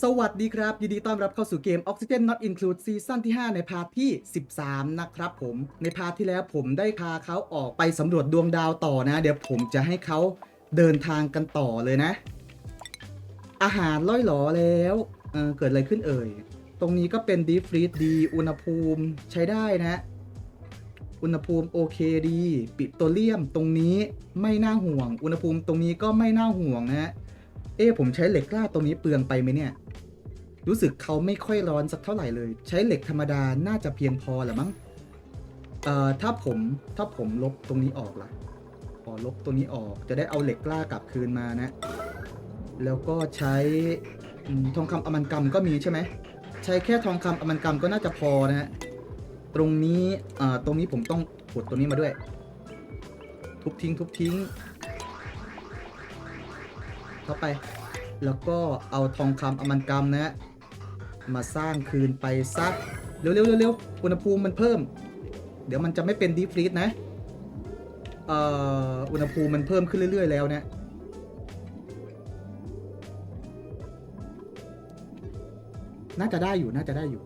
สวัสดีครับ ยินดีต้อนรับเข้าสู่เกม Oxygen Not Include ซีซั่นที่ 5 ในพาร์ทที่ 13 นะครับผม ในพาร์ทที่แล้วผมได้พาเขาออกไปสำรวจดวงดาวต่อนะ เดี๋ยวผมจะให้เขาเดินทางกันต่อเลยนะ อาหารล่อยหลอแล้วเออเกิดอะไรขึ้นเอ่ย ตรงนี้ก็เป็นดีฟรีดดีอุณหภูมิใช้ได้นะ อุณหภูมิโอเคดี ปิโตรเลียมตรงนี้ไม่น่าห่วง อุณหภูมิตรงนี้ก็ไม่น่าห่วงนะ เอ๊ผมใช้เหล็กกล้าตรงนี้เปลืองไปไหมเนี่ย รู้สึกเขาไม่ค่อยร้อนสักเท่าไหร่เลย ใช้เหล็กธรรมดาน่าจะเพียงพอแหละมั้งเอ่อถ้าผมถ้าผมลบตรงนี้ออกล่ะพอลบตรงนี้ออกจะได้เอาเหล็กกล้ากลับคืนมานะ แล้วก็ใช้ทองคำอมันกรรมก็มีใช่ไหมใช้แค่ทองคำอมันกรรมก็น่าจะพอนะฮะตรงนี้เอ่อตรงนี้ผมต้องขุดตรงนี้มาด้วย ทุบทิ้งทุบทิ้ง เข้าไป แล้วก็เอาทองคำอมันกรรมนะฮะมาสร้างคืนไปซักเร็วๆเร็วๆอุณหภูมิมันเพิ่ม เดี๋ยวมันจะไม่เป็นดีฟรีดนะเอ่ออุณหภูมิมันเพิ่มขึ้นเรื่อย ๆ แล้วเนี่ยน่าจะได้อยู่น่าจะได้อยู่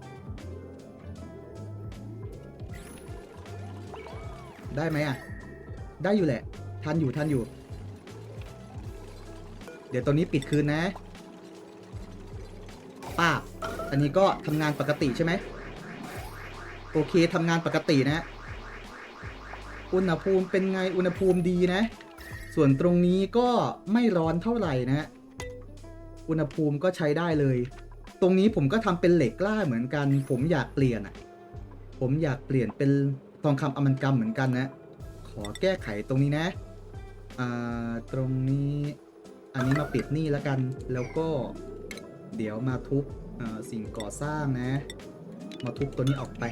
ได้ไหมอะ ได้อยู่แหละ ทันอยู่ทันอยู่ เดี๋ยวตัวนี้ปิดคืนนะป้าอันนี้ก็ทำงานปกติใช่ไหมโอเคทำงานปกตินะ อุณหภูมิเป็นไงอุณหภูมิดีนะ ส่วนตรงนี้ก็ไม่ร้อนเท่าไหร่นะอุณหภูมิก็ใช้ได้เลย ตรงนี้ผมก็ทำเป็นเหล็กกล้าเหมือนกัน ผมอยากเปลี่ยนอะ ผมอยากเปลี่ยนเป็นทองคำอมันกรรมเหมือนกันนะ ขอแก้ไขตรงนี้นะ อ่า ตรงนี้ อันนี้มาปิดนี่แล้วกัน แล้วก็เดี๋ยวมาทุบสิ่งก่อสร้างนะ มาทุบตัวนี้ออกไป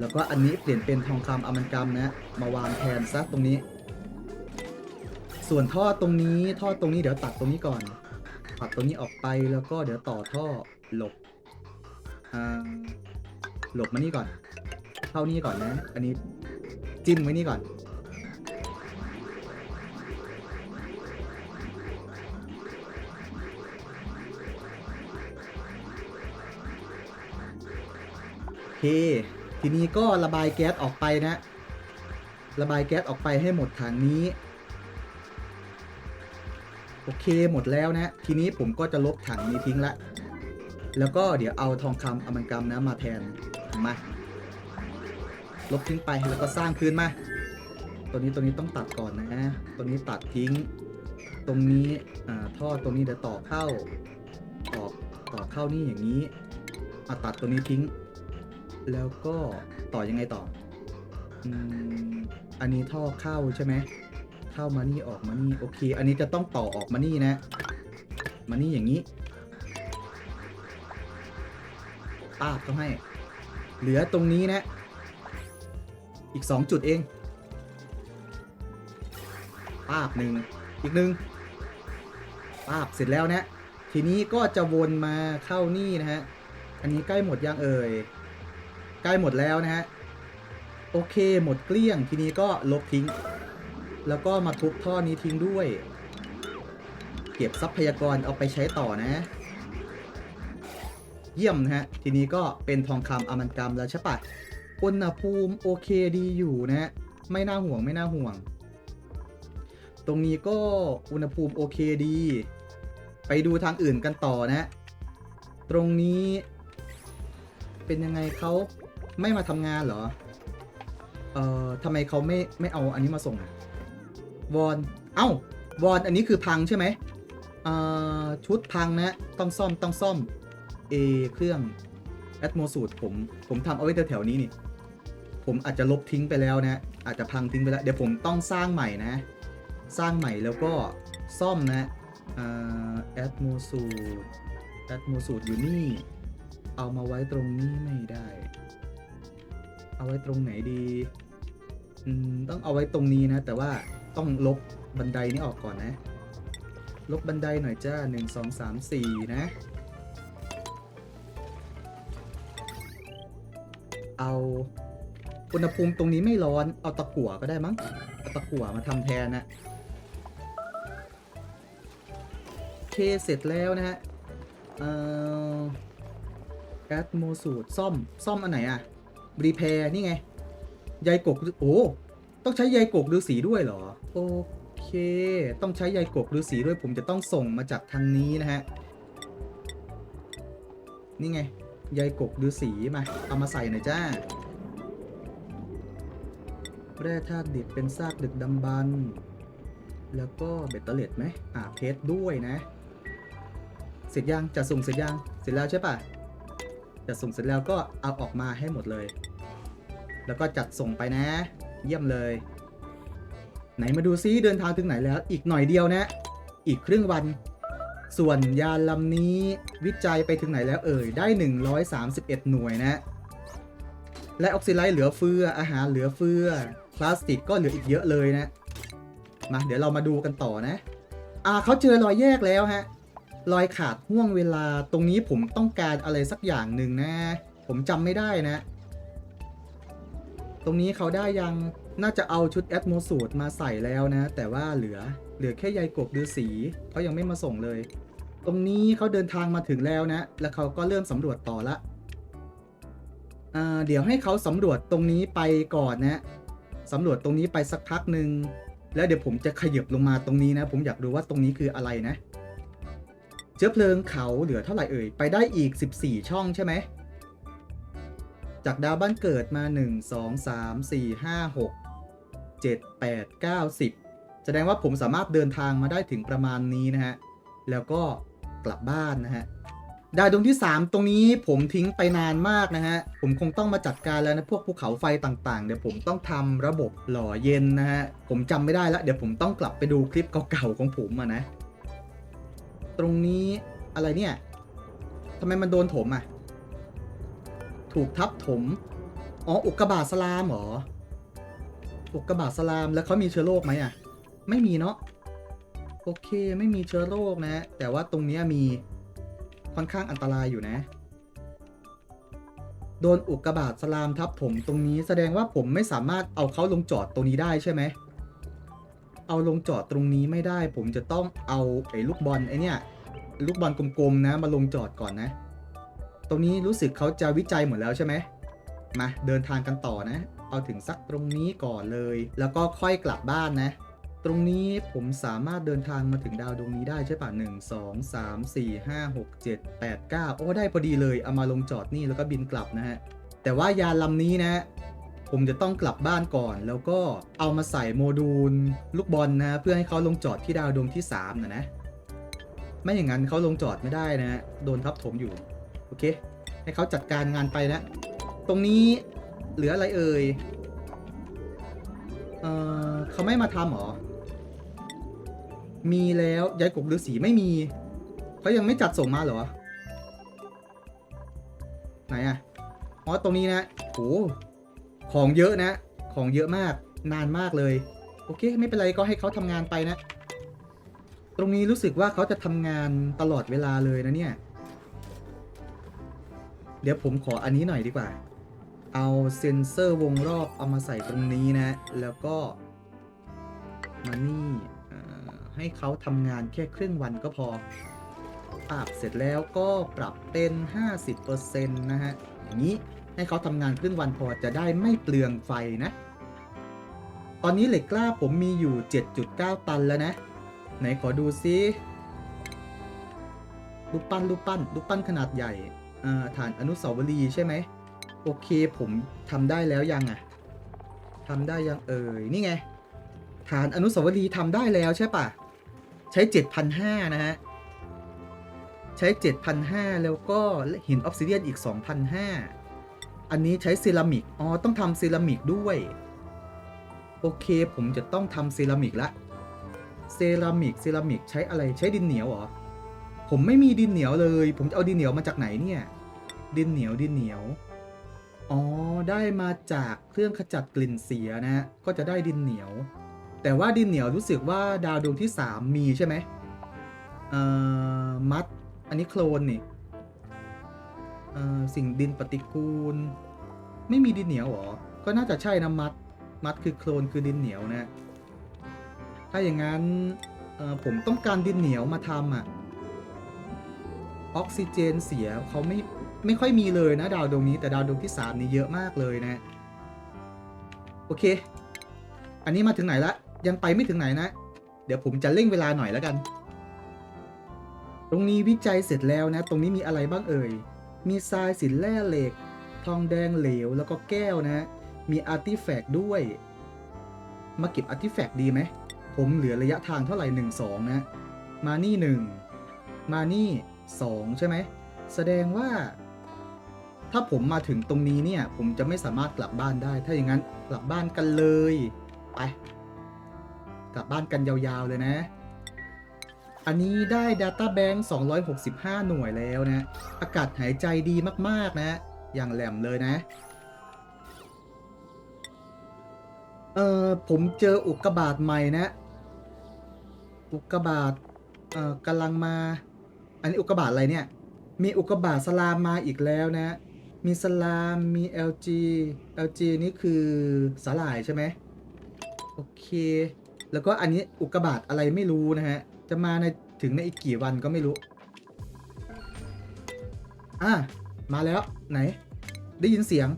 แล้วก็อันนี้เปลี่ยนเป็นทองคำอมันกรรมนะ มาวางแทนซะตรงนี้ ส่วนท่อตรงนี้ท่อตรงนี้เดี๋ยวตัดตรงนี้ก่อน ตัดตรงนี้ออกไปแล้วก็เดี๋ยวต่อท่อหลบหลบมานี่ก่อน เข้านี่ก่อนนะ อันนี้จิ้มไว้นี่ก่อน เค ทีนี้ก็ระบายแก๊สออกไปนะ ระบายแก๊สออกไปให้หมดถังนี้ โอเคหมดแล้วนะ ทีนี้ผมก็จะลบถังนี้ทิ้งละ แล้วก็เดี๋ยวเอาทองคำอมันกรรมนะมาแทน มา ลบทิ้งไปแล้วก็สร้างคืนมา ตัวนี้ตัวนี้ต้องตัดก่อนนะ ตัวนี้ตัดทิ้ง ตรงนี้อ่าท่อตรงนี้เดี๋ยวต่อเข้าออต่อเข้านี่อย่างนี้เอาตัดตัวนี้ทิ้ง แล้วก็ต่อยังไงต่ออืมอันนี้ท่อเข้าใช่ไหมเข้ามานี่ออกมานี่โอเค อันนี้จะต้องต่อออกมานี่นะ มานี่อย่างนี้ป้าบต้องให้ เหลือตรงนี้นะ อีก2จุดเองป้าบหนึ่งอีกหนึ่งป้าบเสร็จแล้วนะ ทีนี้ก็จะวนมาเข้านี่นะฮะ อันนี้ใกล้หมดยังเอ่ย ใกล้หมดแล้วนะฮะ โอเคหมดเกลี้ยงทีนี้ก็ลบทิ้ง แล้วก็มาทุบท่อนี้ทิ้งด้วย เก็บทรัพยากรเอาไปใช้ต่อนะ เยี่ยมนะฮะ ทีนี้ก็เป็นทองคำอมันกรรมแล้วใช่ปะอุณหภูมิโอเคดีอยู่นะฮะ ไม่น่าห่วงไม่น่าห่วง ตรงนี้ก็อุณหภูมิโอเคดี ไปดูทางอื่นกันต่อนะ ตรงนี้เป็นยังไงเขา ไม่มาทำงานเหรอ เอ่อทำไมเขาไม่ไม่เอาอันนี้มาส่งอะวอน เอ้าวอนอันนี้คือพังใช่ไหมเอ่อชุดพังนะ ต้องซ่อมต้องซ่อม เอเครื่องแอดโมสูตรผมผมทำเอาไว้แถวๆนี้นี่ ผมอาจจะลบทิ้งไปแล้วนะ อาจจะพังทิ้งไปแล้ว เดี๋ยวผมต้องสร้างใหม่นะ สร้างใหม่แล้วก็ซ่อมนะแอดโมสูตรแอดโมสูตรอยู่นี่ เอามาไว้ตรงนี้ไม่ได้ เอาไว้ตรงไหนดีอืมต้องเอาไว้ตรงนี้นะ แต่ว่าต้องลบบันไดนี้ออกก่อนนะ ลบบันไดหน่อยจ้าหนึ่งสองสามสี่นะ เอาอุณหภูมิตรงนี้ไม่ร้อน เอาตะกั่วก็ได้มั้งเอาตะกั่วมาทำแทนนะโอเคเสร็จแล้วนะฮะเอ่อแอดโมสูตรซ่อมซ่อมอันไหนอะ รีแพร์นี่ไงใยกกโอ้ต้องใช้ใยกกฤาษีด้วยเหรอ โอเค ต้องใช้ใยกกฤาษีด้วยผมจะต้องส่งมาจากทางนี้นะฮะ นี่ไงใยกกฤาษีมาเอามาใส่หน่อยจ้าแร่ธาตุดิบเป็นซากดึกดำบรรพ์แล้วก็เบตเตอร์เลตไหมอ่าเพชรด้วยนะ เสร็จยังจะส่งเสร็จยังเสร็จแล้วใช่ปะ จะส่งเสร็จแล้วก็เอาออกมาให้หมดเลย แล้วก็จัดส่งไปนะ เยี่ยมเลย ไหนมาดูซิเดินทางถึงไหนแล้ว อีกหน่อยเดียวนะ อีกครึ่งวัน ส่วนยานลำนี้วิจัยไปถึงไหนแล้วเอ่ยได้ 131 หน่วยนะ และออกซิไลท์เหลือเฟืออาหารเหลือเฟือพลาสติกก็เหลืออีกเยอะเลยนะมาเดี๋ยวเรามาดูกันต่อนะ อ่าเขาเจอรอยแยกแล้วฮะ รอยขาดห่วงเวลาตรงนี้ผมต้องการอะไรสักอย่างหนึ่งนะ ผมจำไม่ได้นะ ตรงนี้เขาได้ยังน่าจะเอาชุดแอดโมสูตรมาใส่แล้วนะ แต่ว่าเหลือเหลือแค่ใยกบฤาษีเขายังไม่มาส่งเลย ตรงนี้เขาเดินทางมาถึงแล้วนะ แล้วเขาก็เริ่มสำรวจต่อละเดี๋ยวให้เขาสำรวจตรงนี้ไปก่อนนะสำรวจตรงนี้ไปสักพักหนึ่งแล้วเดี๋ยวผมจะขยับลงมาตรงนี้นะ ผมอยากดูว่าตรงนี้คืออะไรนะ ชื้อเพลิงเขาเหลือเท่าไหร่เอ่ย ไปได้อีก 14 ช่องใช่ไหม จากดาวบ้านเกิดมา 1 2 3 4 5 6 7 8 9 10 แสดงว่าผมสามารถเดินทางมาได้ถึงประมาณนี้นะฮะ แล้วก็กลับบ้านนะฮะ ดาวดวงที่ 3 ตรงนี้ผมทิ้งไปนานมากนะฮะ ผมคงต้องมาจัดการแล้วนะ พวกภูเขาไฟต่างๆ เดี๋ยวผมต้องทำระบบหล่อเย็นนะฮะ ผมจำไม่ได้และเดี๋ยวผมต้องกลับไปดูคลิปเก่าๆของผมอะนะ ตรงนี้อะไรเนี่ยทำไมมันโดนถมอะ ถูกทับถม อ๋อ อุกกาบาตสลามเหรอ อุกกาบาตสลามแล้วเขามีเชื้อโรคไหมอะ ไม่มีเนาะ โอเค ไม่มีเชื้อโรคนะ แต่ว่าตรงนี้มีค่อนข้างอันตรายอยู่นะ โดนอุกกาบาตสลามทับถมตรงนี้แสดงว่าผมไม่สามารถเอาเขาลงจอดตรงนี้ได้ใช่ไหม เอาลงจอดตรงนี้ไม่ได้ ผมจะต้องเอาไอ้ลูกบอลไอ้เนี่ยลูกบอลกลมๆนะ มาลงจอดก่อนนะ ตรงนี้รู้สึกเขาจะวิจัยหมดแล้วใช่ไหมมาเดินทางกันต่อนะ เอาถึงสักตรงนี้ก่อนเลย แล้วก็ค่อยกลับบ้านนะ ตรงนี้ผมสามารถเดินทางมาถึงดาวดวงนี้ได้ใช่ปะหนึ่งสองสามสี่ห้าหกเจ็ดแปดเก้าโอ้ได้พอดีเลย เอามาลงจอดนี่แล้วก็บินกลับนะฮะ แต่ว่ายานลำนี้นะ ผมจะต้องกลับบ้านก่อน แล้วก็เอามาใส่โมดูลลูกบอลนะ เพื่อให้เขาลงจอดที่ดาวดวงที่สามนะนะ ไม่อย่างนั้นเขาลงจอดไม่ได้นะโดนทับถมอยู่ โอเค ให้เขาจัดการงานไปนะ ตรงนี้เหลืออะไรเอ่ยเออเขาไม่มาทำหรอ มีแล้วยายกบฤาษีไม่มีเขายังไม่จัดส่งมาเหรอ ไหนอะอ๋อตรงนี้นะโห ของเยอะนะ ของเยอะมากนานมากเลย โอเค ไม่เป็นไรก็ให้เขาทำงานไปนะ ตรงนี้รู้สึกว่าเขาจะทำงานตลอดเวลาเลยนะเนี่ย เดี๋ยวผมขออันนี้หน่อยดีกว่า เอาเซ็นเซอร์วงรอบเอามาใส่ตรงนี้นะ แล้วก็มานี่ให้เขาทำงานแค่ครึ่งวันก็พอ ปรับเสร็จแล้วก็ปรับเป็น 50%นะฮะ อย่างนี้ ให้เขาทำงานครึ่งวันพอจะได้ไม่เปลืองไฟนะ ตอนนี้เหล็กกล้าผมมีอยู่ 7.9 ตันแล้วนะ ไหนขอดูซิรูปปั้นรูปปั้นรูปปั้นขนาดใหญ่ฐานอนุสาวรีย์ใช่ไหม โอเคผมทำได้แล้วยังอะทำได้ยังเอ่ย นี่ไง ฐานอนุสาวรีย์ทำได้แล้วใช่ปะใช้ 7,500 นะฮะ ใช้ 7,500 แล้วก็หินออฟซิเดียนอีก 2,500 อันนี้ใช้เซรามิก อ๋อ ต้องทำเซรามิกด้วย โอเค ผมจะต้องทำเซรามิกละ เซรามิก เซรามิกใช้อะไร ใช้ดินเหนียวเหรอ ผมไม่มีดินเหนียวเลย ผมจะเอาดินเหนียวมาจากไหนเนี่ย ดินเหนียว ดินเหนียว อ๋อ ได้มาจากเครื่องขจัดกลิ่นเสียนะ ก็จะได้ดินเหนียว แต่ว่าดินเหนียวรู้สึกว่าดาวดวงที่ 3 มีใช่ไหมเอ่อ มัด อันนี้โคลนนี่ สิ่งดินปฏิกูล ไม่มีดินเหนียวเหรอ ก็น่าจะใช่นะมัด มัดคือโคลนคือดินเหนียวนะ ถ้าอย่างนั้นผมต้องการดินเหนียวมาทำอะ ออกซิเจนเสียเขาไม่ไม่ค่อยมีเลยนะ ดาวดวงนี้แต่ดาวดวงที่ 3 นี่เยอะมากเลยนะ โอเค อันนี้มาถึงไหนละยังไปไม่ถึงไหนนะ เดี๋ยวผมจะเร่งเวลาหน่อยแล้วกัน ตรงนี้วิจัยเสร็จแล้วนะ ตรงนี้มีอะไรบ้างเอ่ย มีทรายสินแร่เหล็ก ทองแดงเหลวแล้วก็แก้วนะ มีอาร์ติแฟกต์ด้วย มาเก็บอาร์ติแฟกต์ดีไหม ผมเหลือระยะทางเท่าไหร่1 2นะ มานี่1มานี่2ใช่ไหม แสดงว่า ถ้าผมมาถึงตรงนี้เนี่ย ผมจะไม่สามารถกลับบ้านได้ ถ้าอย่างนั้นกลับบ้านกันเลย ไป กลับบ้านกันยาวๆเลยนะ อันนี้ได้ Data Bank 265 หน่วยแล้วนะ อากาศหายใจดีมาก ๆ นะ อย่างแหลมเลยนะ เออผมเจออุกกาบาตใหม่นะ อุกกาบาตเอ่อกำลังมา อันนี้อุกกาบาตอะไรเนี่ย มีอุกกาบาตสลามมาอีกแล้วนะ มีสลาม มี LG LG นี่คือสาหร่ายใช่ไหม โอเค แล้วก็อันนี้อุกกาบาตอะไรไม่รู้นะฮะ จะมาในถึงในอีกกี่วันก็ไม่รู้ อะ มาแล้วไหน ได้ยินเสียง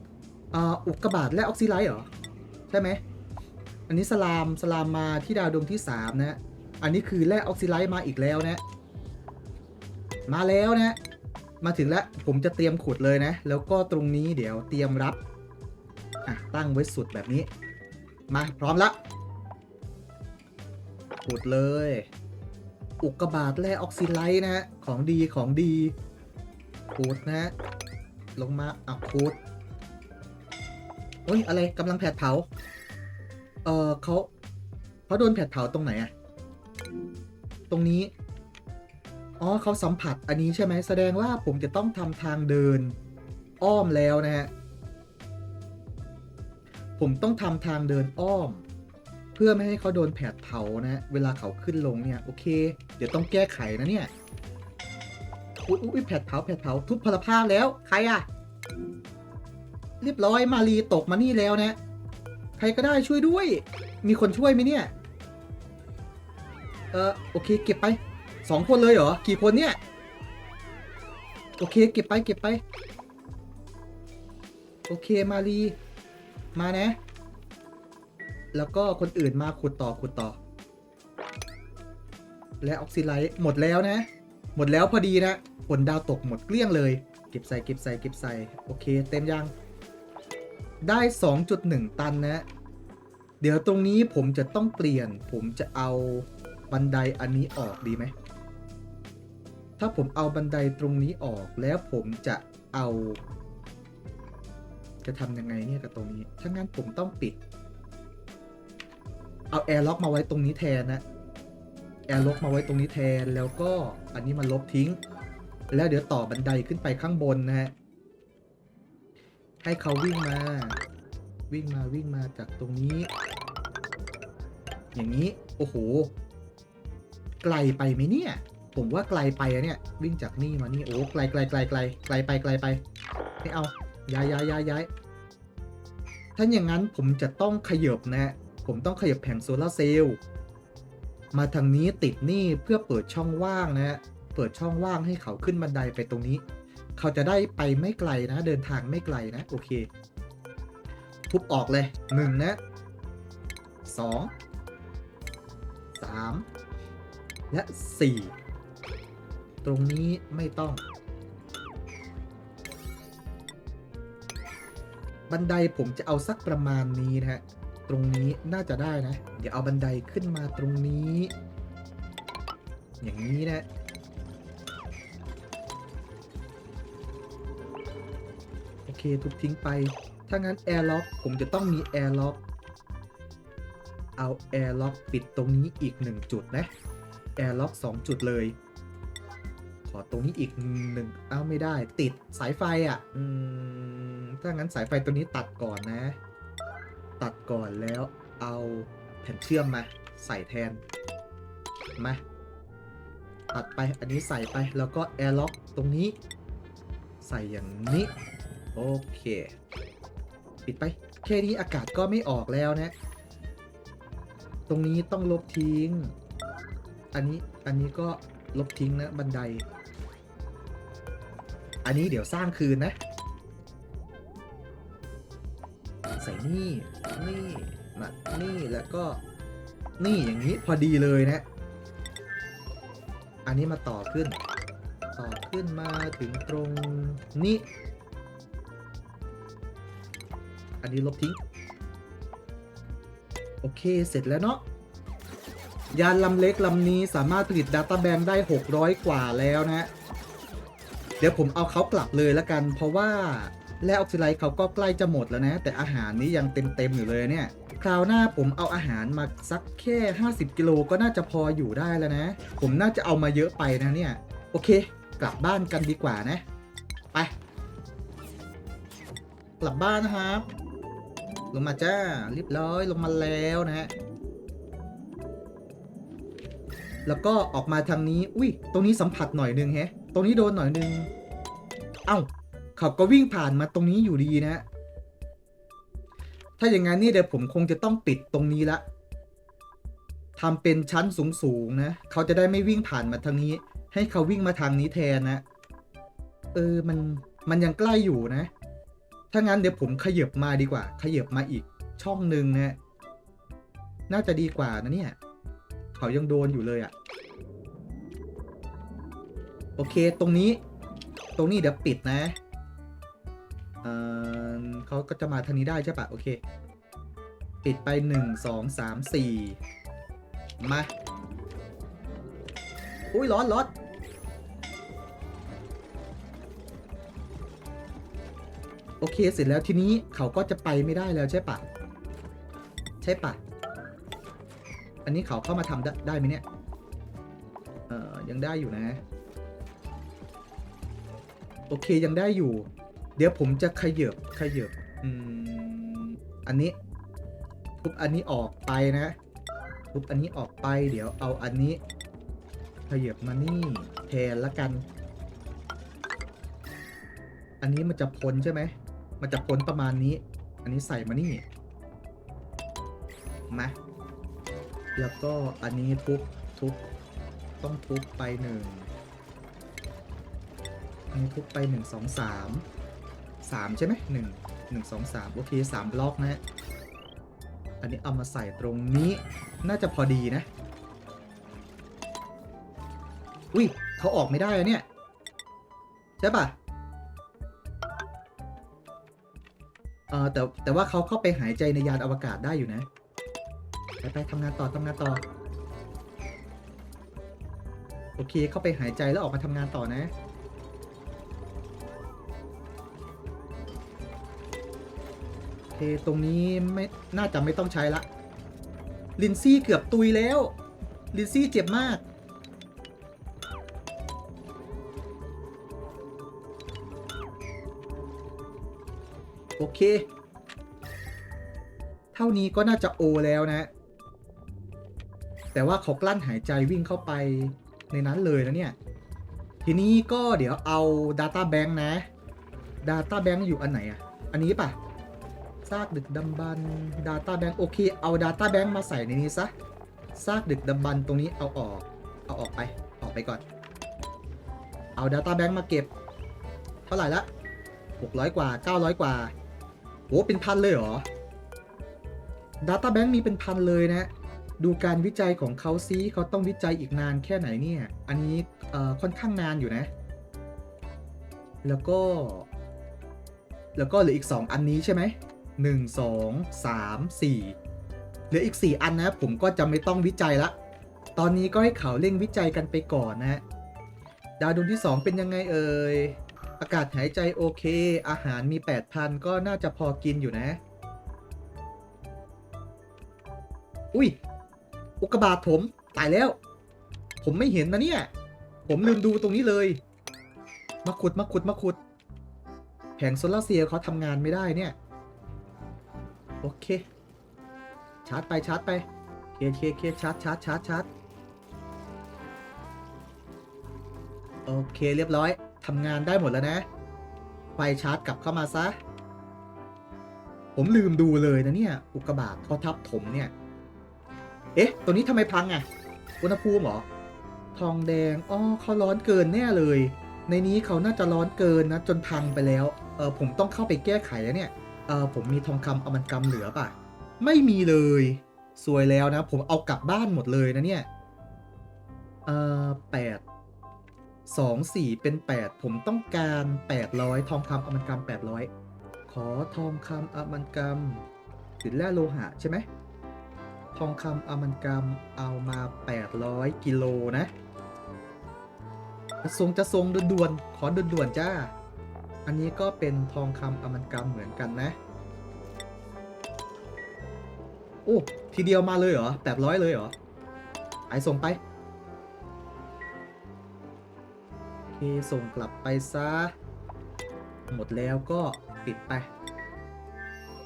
อ่าอุกกาบาตและออกซิไลท์เหรอ ใช่ไหม อันนี้สลามสลามมาที่ดาวดวงที่ 3 นะ อันนี้คือแร่ออกซิไลท์มาอีกแล้วนะ มาแล้วนะ มาถึงแล้ว ผมจะเตรียมขุดเลยนะ แล้วก็ตรงนี้เดี๋ยวเตรียมรับ อะ ตั้งไว้สุดแบบนี้ มาพร้อมละขุดเลย อุกกาบาตแร่ออกซิไลท์นะฮะ ของดีของดีขุดนะฮะ ลงมาอะขุดโอ้ย อะไรกำลังแผดเผา เออเขาเขาโดนแผดเผาตรงไหนอะตรงนี้ อ๋อเขาสัมผัสอันนี้ใช่ไหมแสดงว่าผมจะต้องทำทางเดิน อ้อมแล้วนะฮะ ผมต้องทำทางเดินอ้อม เพื่อไม่ให้เขาโดนแผดเผานะ เวลาเขาขึ้นลงเนี่ยโอเค เดี๋ยวต้องแก้ไขนะเนี่ยอุ๊ยอุ๊ยแผดเผาแผดเผาทุบพลภาพแล้วใครอะเรียบร้อยมารีตกมานี่แล้วนะ ใครก็ได้ช่วยด้วย มีคนช่วยไหมเนี่ย เออโอเค เก็บไปสองคนเลยเหรอกี่คนเนี่ย โอเคเก็บไปเก็บไป โอเคมารีมานะ แล้วก็คนอื่นมาขุดต่อขุดต่อ และออกซิไลท์หมดแล้วนะ หมดแล้วพอดีนะผลดาวตกหมดเกลี้ยงเลย เก็บใส่เก็บใส่เก็บใส่โอเค เต็มยัง ได้ 2.1 ตันนะ เดี๋ยวตรงนี้ผมจะต้องเปลี่ยน ผมจะเอาบันไดอันนี้ออกดีไหม ถ้าผมเอาบันไดตรงนี้ออกแล้วผมจะเอา จะทำยังไงเนี่ยกับตรงนี้ ถ้างั้นผมต้องปิด เอาแอร์ล็อกมาไว้ตรงนี้แทนนะแอร์ล็อกมาไว้ตรงนี้แทนแล้วก็อันนี้มันลบทิ้ง แล้วเดี๋ยวต่อบันไดขึ้นไปข้างบนนะฮะให้เขาวิ่งมา วิ่งมาวิ่งมาจากตรงนี้ อย่างนี้โอ้โห ไกลไปไหมเนี่ย ผมว่าไกลไปอะเนี่ย วิ่งจากนี่มานี่โอ้ไกลไกลไกลไกลไกลไปไกลไปไม่เอาย้ายย้ายย้ายย้ายถ้าอย่างนั้นผมจะต้องขยบนะ ผมต้องขยับแผงโซลาร์เซลล์มาทางนี้ติดนี่เพื่อเปิดช่องว่างนะเปิดช่องว่างให้เขาขึ้นบันไดไปตรงนี้ เขาจะได้ไปไม่ไกลนะ เดินทางไม่ไกลนะ โอเค ทุบออกเลยหนึ่งนะสองสามและสี่ตรงนี้ไม่ต้อง บันไดผมจะเอาสักประมาณนี้นะฮะ ตรงนี้น่าจะได้นะ เดี๋ยวเอาบันไดขึ้นมาตรงนี้ อย่างนี้นะโอเคทุบทิ้งไป ถ้างั้นแอร์ล็อกผมจะต้องมีแอร์ล็อกเอาแอร์ล็อกปิดตรงนี้อีกหนึ่งจุดนะแอร์ล็อกสองจุดเลย ขอตรงนี้อีกหนึ่งเอ้าไม่ได้ ติดสายไฟอะ อืม ถ้างั้นสายไฟตัวนี้ตัดก่อนนะ ตัดก่อนแล้วเอาแผ่นเชื่อมมา ใส่แทน มา ตัดไปอันนี้ใส่ไปแล้วก็แอร์ล็อกตรงนี้ ใส่อย่างนี้ โอเค ปิดไป แค่นี้อากาศก็ไม่ออกแล้วนะ ตรงนี้ต้องลบทิ้ง อันนี้อันนี้ก็ลบทิ้งนะบันได อันนี้เดี๋ยวสร้างคืนนะ ใส่นี่ นี่มานี่แล้วก็นี่อย่างนี้พอดีเลยนะ อันนี้มาต่อขึ้น ต่อขึ้นมาถึงตรงนี้ อันนี้ลบทิ้ง โอเคเสร็จแล้วเนาะยานลำเล็กลำนี้สามารถผลิต Data Bank ได้ 600 กว่าแล้วนะ เดี๋ยวผมเอาเขากลับเลยละกัน เพราะว่า แร่ออกซิไลท์เขาก็ใกล้จะหมดแล้วนะ แต่อาหารนี้ยังเต็มๆอยู่เลยเนี่ย คราวหน้าผมเอาอาหารมาสักแค่ 50 กิโลก็น่าจะพออยู่ได้แล้วนะ ผมน่าจะเอามาเยอะไปนะเนี่ย โอเค กลับบ้านกันดีกว่านะ ไป กลับบ้านนะครับ ลงมาจ้าเรียบร้อยลงมาแล้วนะฮะแล้วก็ออกมาทางนี้ อุ้ย ตรงนี้สัมผัสหน่อยนึงแฮะ ตรงนี้โดนหน่อยนึง เอ้า เขาก็วิ่งผ่านมาตรงนี้อยู่ดีนะ ถ้าอย่างนั้นนี่เดี๋ยวผมคงจะต้องปิดตรงนี้ละทำเป็นชั้นสูงๆนะ เขาจะได้ไม่วิ่งผ่านมาทางนี้ ให้เขาวิ่งมาทางนี้แทนนะ เออมันมันยังใกล้อยู่นะ ถ้างั้นเดี๋ยวผมขยับมาดีกว่า ขยับมาอีกช่องหนึ่งนะ น่าจะดีกว่านะเนี่ย เขายังโดนอยู่เลยอะ่ะ โอเคตรงนี้ ตรงนี้เดี๋ยวปิดนะ เออเขาก็จะมาทางนี้ได้ใช่ปะโอเค ปิดไปหนึ่งสองสามสี่มา อุ้ยร้อนร้อนโอเคเสร็จแล้วทีนี้เขาก็จะไปไม่ได้แล้วใช่ปะใช่ปะอันนี้เขาเข้ามาทำได้ได้ไหมเนี่ย เอ่อยังได้อยู่นะ โอเคยังได้อยู่ เดี๋ยวผมจะขยับขยับอืมอันนี้ทุบอันนี้ออกไปนะทุบอันนี้ออกไป เดี๋ยวเอาอันนี้ขยับมานี่แทนละกัน อันนี้มันจะพ้นใช่ไหมมันจะพ้นประมาณนี้ อันนี้ใส่มานี่มาแล้วก็อันนี้ทุบทุบต้องทุบไปหนึ่งอันนี้ทุบไปหนึ่งสองสาม สามใช่ไหมหนึ่งหนึ่งสองสามโอเคสามบล็อกนะอันนี้เอามาใส่ตรงนี้น่าจะพอดีนะ อุ้ยเขาออกไม่ได้อะเนี่ย ใช่ปะเออแต่แต่ว่าเขาเข้าไปหายใจในยานอวกาศได้อยู่นะ ไปไปทำงานต่อทำงานต่อ โอเคเข้าไปหายใจแล้วออกมาทำงานต่อนะ เคตรงนี้ไม่น่าจะไม่ต้องใช้ละ ลินซี่เกือบตุยแล้ว ลินซี่เจ็บมาก โอเค เท่านี้ก็น่าจะโอแล้วนะ แต่ว่าเขากลั้นหายใจวิ่งเข้าไปในนั้นเลยนะเนี่ย ทีนี้ก็เดี๋ยวเอา Data Bank นะ Data Bank อยู่อันไหนอะอันนี้ปะ ซากดึกดำบรรพ์ Data Bank โอเค เอา Data Bank มาใส่ในนี้ซะ ซากดึกดำบรรพ์ตรงนี้เอาออก เอาออกไป ออกไปก่อน เอา Data Bank มาเก็บ เท่าไหร่ละ 600 กว่า 900 กว่าโหเป็นพันเลยเหรอ Data Bank มีเป็นพันเลยนะ ดูการวิจัยของเขาซิเขาต้องวิจัยอีกนานแค่ไหนเนี่ย อันนี้ค่อนข้างนานอยู่นะ แล้วก็ แล้วก็เหลืออีก 2 อันนี้ใช่ไหม หนึ่งสองสามสี่เหลืออีก 4 อันนะผมก็จะไม่ต้องวิจัยละ ตอนนี้ก็ให้เขาเร่งวิจัยกันไปก่อนนะดาวดวงที่ 2 เป็นยังไงเอ่ย อากาศหายใจโอเค อาหารมี 8,000 ก็น่าจะพอกินอยู่นะ อุ้ย อุกกาบาตผมตายแล้ว ผมไม่เห็นนะเนี่ย ผมลืมดูตรงนี้เลย มาขุดมาขุดมาขุด แผงโซลาร์เซลล์เขาทำงานไม่ได้เนี่ย โอเค ชาร์จไปชาร์จไปเคเคเคชาร์จชาร์จชาร์จชาร์จโอเคเรียบร้อยทำงานได้หมดแล้วนะ ไฟชาร์จกลับเข้ามาซะ ผมลืมดูเลยนะเนี่ย อุกกาบาตเขาทับถมเนี่ย เอ๊ะ ตัวนี้ทำไมพังอะ่ะ อุณหภูมิหรอ ทองแดง อ๋อเขาร้อนเกินแน่เลย ในนี้เขาน่าจะร้อนเกินนะ จนพังไปแล้ว เออผมต้องเข้าไปแก้ไขแล้วเนี่ย เออผมมีทองคำอมันกำเหลือป่ะ ไม่มีเลยสวยแล้วนะ ผมเอากลับบ้านหมดเลยนะเนี่ย เออแปดสองสี่เป็นแปดผมต้องการแปดร้อยทองคำอมันกำแปดร้อยขอทองคำอมันกำสินแร่โลหะใช่ไหมทองคำอมันกำเอามา 800 กิโลนะจะทรงจะทรงด่วนๆขอด่วนๆจ้า อันนี้ก็เป็นทองคำอมันกำเหมือนกันนะโอ้ทีเดียวมาเลยเหรอ800เลยเหรอไอส่งไปโอเคส่งกลับไปซะ หมดแล้วก็ปิดไป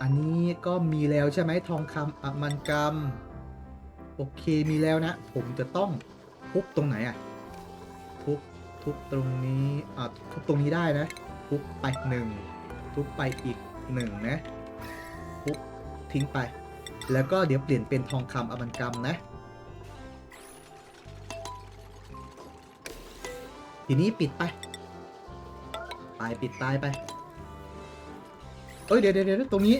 อันนี้ก็มีแล้วใช่ไหมทองคำอมันกำโอเคมีแล้วนะ ผมจะต้องทุบตรงไหนอะทุบทุบตรงนี้อ่าทุบตรงนี้ได้นะ ทุบไปหนึ่งทุบไปอีกหนึ่งนะทุบทิ้งไป แล้วก็เดี๋ยวเปลี่ยนเป็นทองคำอมันกำนะ ทีนี้ปิดไปตายปิดตายไป เอ้ยเดี๋ยวเดี๋ยวเดี๋ยวตรงนี้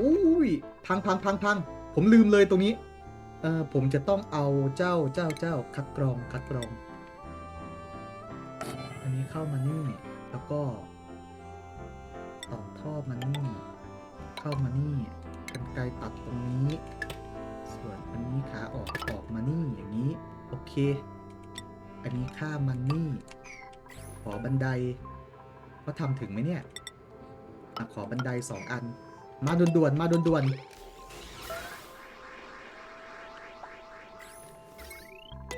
อุ้ยพังพังพังพังผมลืมเลยตรงนี้ เออผมจะต้องเอาเจ้าเจ้าเจ้าคัดกรองคัดกรอง อันนี้เข้ามานี่ แล้วก็ ต่อท่อมานี่ เข้ามานี่กันไกรตัดตรงนี้ ส่วนอันนี้ขาออกออกมานี่อย่างนี้ โอเค อันนี้ข้ามมันนี่ ขอบันไดเขาทำถึงไหมเนี่ยอขอบันไดสองอัน มาด่วนๆมาด่วนๆ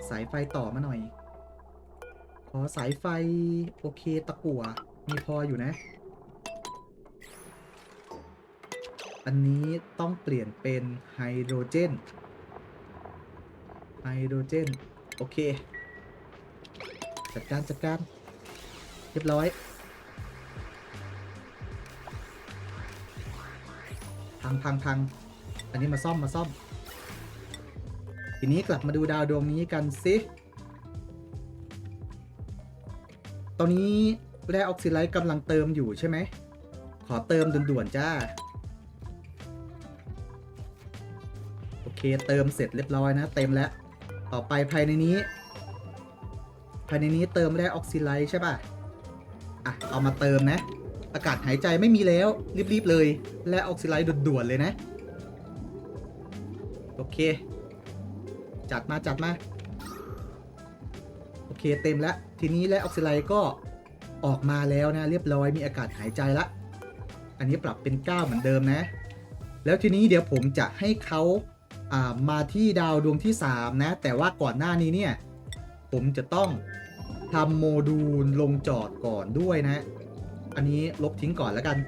สายไฟต่อมาหน่อย ขอสายไฟ โอเคตะกั่วมีพออยู่นะ อันนี้ต้องเปลี่ยนเป็นไฮโดรเจน ไฮโดรเจน โอเค จัดการจัดการ เรียบร้อย พังพังพังอันนี้มาซ่อมมาซ่อม ทีนี้กลับมาดูดาวดวงนี้กันสิ ตอนนี้แร่ออกซิไลท์กำลังเติมอยู่ใช่ไหม ขอเติมด่วนๆจ้า โอเคเติมเสร็จเรียบร้อยนะ เต็มแล้ว ต่อไปภายในนี้ ภายในนี้เติมแร่ออกซิไลท์ใช่ป่ะ อะ เอามาเติมนะ อากาศหายใจไม่มีแล้ว รีบๆเลยและออกซิไลด์ด่วนๆเลยนะ โอเค จัดมาจัดมา โอเคเต็มแล้ว ทีนี้และออกซิไลด์ก็ออกมาแล้วนะเรียบร้อยมีอากาศหายใจละ อันนี้ปรับเป็น 9 เหมือนเดิมนะ แล้วทีนี้เดี๋ยวผมจะให้เขาามาที่ดาวดวงที่ 3 นะ แต่ว่าก่อนหน้านี้เนี่ยผมจะต้องทำโมดูลลงจอดก่อนด้วยนะ อันนี้ลบทิ้งก่อนแล้วกัน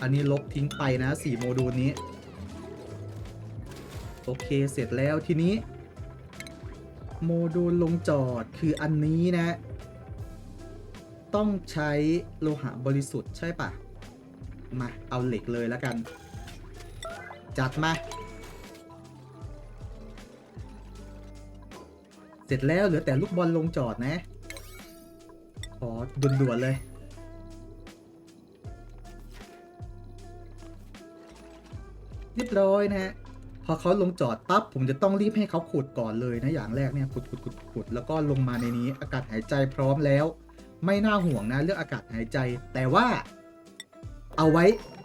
อันนี้ลบทิ้งไปนะ 4 โมดูลนี้ โอเคเสร็จแล้วทีนี้ โมดูลลงจอดคืออันนี้นะ ต้องใช้โลหะบริสุทธิ์ใช่ปะมาเอาเหล็กเลยแล้วกัน จัดมา เสร็จแล้วเหลือแต่ลูกบอลลงจอดนะ ขอด่วนๆเลยเรียบร้อยนะฮะ พอเขาลงจอดปั๊บผมจะต้องรีบให้เขาขุดก่อนเลยนะอย่างแรกเนี่ยขุดขุดขุดขุดแล้วก็ลงมาในนี้ อากาศหายใจพร้อมแล้ว ไม่น่าห่วงนะเรื่องอากาศหายใจ แต่ว่า เอาไว้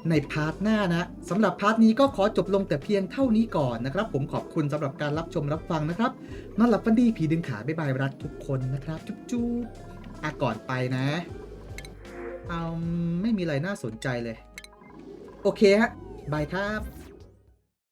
ในพาร์ทหน้านะสำหรับพาร์ทนี้ก็ขอจบลงแต่เพียงเท่านี้ก่อนนะครับ ผมขอบคุณสำหรับการรับชมรับฟังนะครับนอนหลับฝันดีผีดึงขาบ๊ายบายรักทุกคนนะครับ จุ๊บจุ๊บอะก่อนไปนะเอาไม่มีอะไรน่าสนใจเลย โอเคฮะบายครับ